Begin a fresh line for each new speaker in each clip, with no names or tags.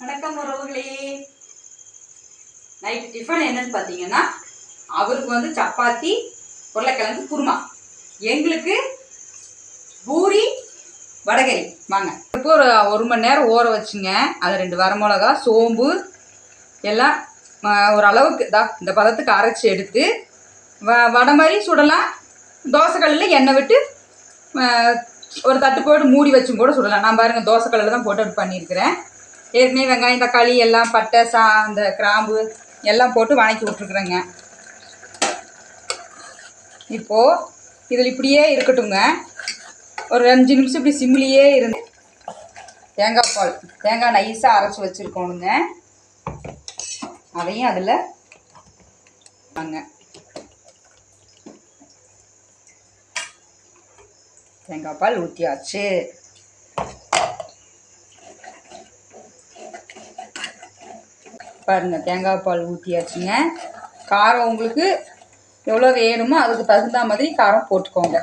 வணக்கம் உறவுகளே. Night tiffin என்னன்னு பார்த்தீங்கன்னா அவருக்கு வந்து சப்பாத்தி உருளைக்கிழங்கு குருமா. எங்களுக்கு பூரி வடகரி. வாங்க. இப்போ ஒரு ஒரு மணி நேரம் ஊற வச்சுங்க. அது ரெண்டு வரமிளகா சோம்பு எல்லாம் ஒரு அளவுக்கு தா இந்த பதத்துக்கு அரைச்சி எடுத்து வ வடை மாதிரி சுடலாம். தோசைக்கல்லில் எண்ணெய் விட்டு ஒரு தட்டு போட்டு மூடி வச்சும் கூட சுடலாம். நான் பாருங்கள் தோசைக்கல்லில் தான் போட்டு பண்ணியிருக்கிறேன். ஏற்கனவே வெங்காயம் தக்காளி எல்லாம் பட்டை சா அந்த கிராம்பு எல்லாம் போட்டு வணக்கி விட்ருக்குறேங்க இப்போது இதில் இப்படியே இருக்கட்டுங்க ஒரு அஞ்சு நிமிஷம் இப்படி சிம்மிலேயே இருந்து தேங்காய் பால் தேங்காய் நைஸாக அரைச்சி வச்சுருக்கோணுங்க. அதையும் அதில் வாங்க. தேங்காய் பால் ஊற்றியாச்சு பாருங்கள் தேங்காய் பால் ஊற்றியாச்சுங்க காரம் உங்களுக்கு எவ்வளோ வேணுமோ அதுக்கு தகுந்த மாதிரி காரம் போட்டுக்கோங்க.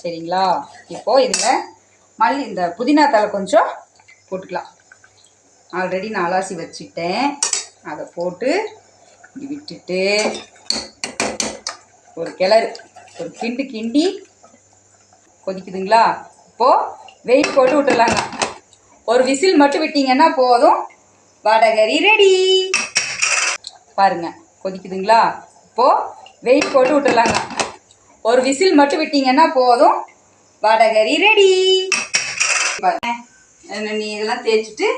சரிங்களா? இப்போது இதில் மல்லி இந்த புதினா தலை கொஞ்சம் போட்டுக்கலாம். ஆல்ரெடி நான் அலாசி வச்சுட்டேன். அதை போட்டு விட்டுட்டு ஒரு கிளறு ஒரு கிண்டு கிண்டி கொதிக்குதுங்களா? இப்போது வெயிட் போட்டு விட்டுடலாங்க. ஒரு விசில் மட்டும் விட்டீங்கன்னா போதும். வடகரி ரெடி பாருங்க கொதிக்குதுங்களா? இப்போது வெயிட் போட்டு விட்டுலாங்க ஒரு விசில் மட்டும் விட்டீங்கன்னா போதும். வடகரி ரெடி பாருங்க நீ இதெல்லாம் தேய்ச்சிட்டு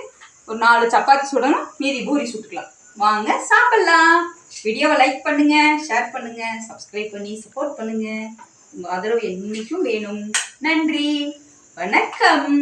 ஒரு நாலு சப்பாத்தி சுடணும். மீதி பூரி சுட்டுக்கலாம். வாங்க சாப்பிடலாம். வீடியோவை லைக் பண்ணுங்க ஷேர் பண்ணுங்க சப்ஸ்கிரைப் பண்ணி சப்போர்ட் பண்ணுங்க. உங்க ஆதரவு என்னைக்கும் வேணும். நன்றி. வணக்கம்.